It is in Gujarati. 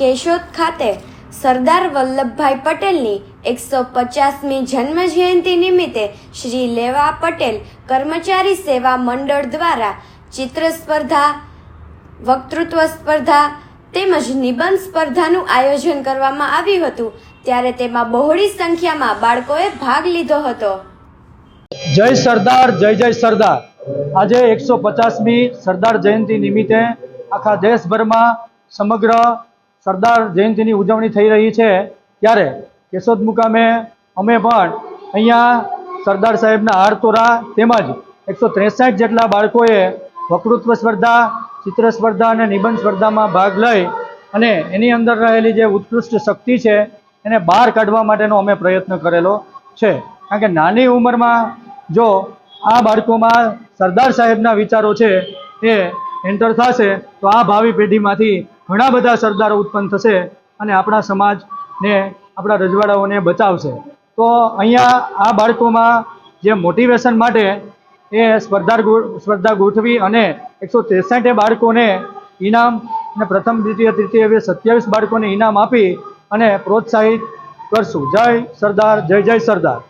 કેશોદ ખાતે સરદાર વલ્લભભાઈ પટેલની એકસો પચાસમી જન્મ જયંતિ નિમિત્તે શ્રી લેવા પટેલ કર્મચારી સેવા મંડળ દ્વારા ચિત્ર સ્પર્ધા, વક્તૃત્વ સ્પર્ધા તેમજ નિબંધ સ્પર્ધાનું આયોજન કરવામાં આવ્યું હતું. ત્યારે તેમાં બહોળી સંખ્યામાં બાળકોએ ભાગ લીધો હતો. જય સરદાર, જય જય સરદાર. આજે એકસો પચાસમી સરદાર જયંતિ નિમિત્તે આખા દેશભરમાં સમગ્ર સરદાર જયંતિની ઉજવણી થઈ રહી છે ત્યારે કેશોદ મુકામે અમે પણ અહીંયા સરદાર સાહેબના હારતોરા તેમજ એકસો ત્રેસઠ જેટલા બાળકોએ વક્તૃત્વ સ્પર્ધા, ચિત્ર સ્પર્ધા અને નિબંધ સ્પર્ધામાં ભાગ લઈ અને એની અંદર રહેલી જે ઉત્કૃષ્ટ શક્તિ છે એને બહાર કાઢવા માટેનો અમે પ્રયત્ન કરેલો છે. કારણ કે નાની ઉંમરમાં જો આ બાળકોમાં સરદાર સાહેબના વિચારો છે, એ એન્ટર થશે, તો આ ભાવિ પેઢીમાંથી ઘણા બધા સરદારો ઉત્પન્ન થશે અને આપણા સમાજને, આપણા રજવાડાઓને બચાવશે. તો અહીંયા આ બાળકોમાં જે મોટિવેશન માટે એ સ્પર્ધા સ્પર્ધા ગોઠવી અને એકસો ત્રેસઠે બાળકોને ઇનામ અને પ્રથમ, દ્વિતીય, તૃતીય એવી સત્યાવીસ બાળકોને ઇનામ આપી અને પ્રોત્સાહિત કરશું. જય સરદાર, જય જય સરદાર.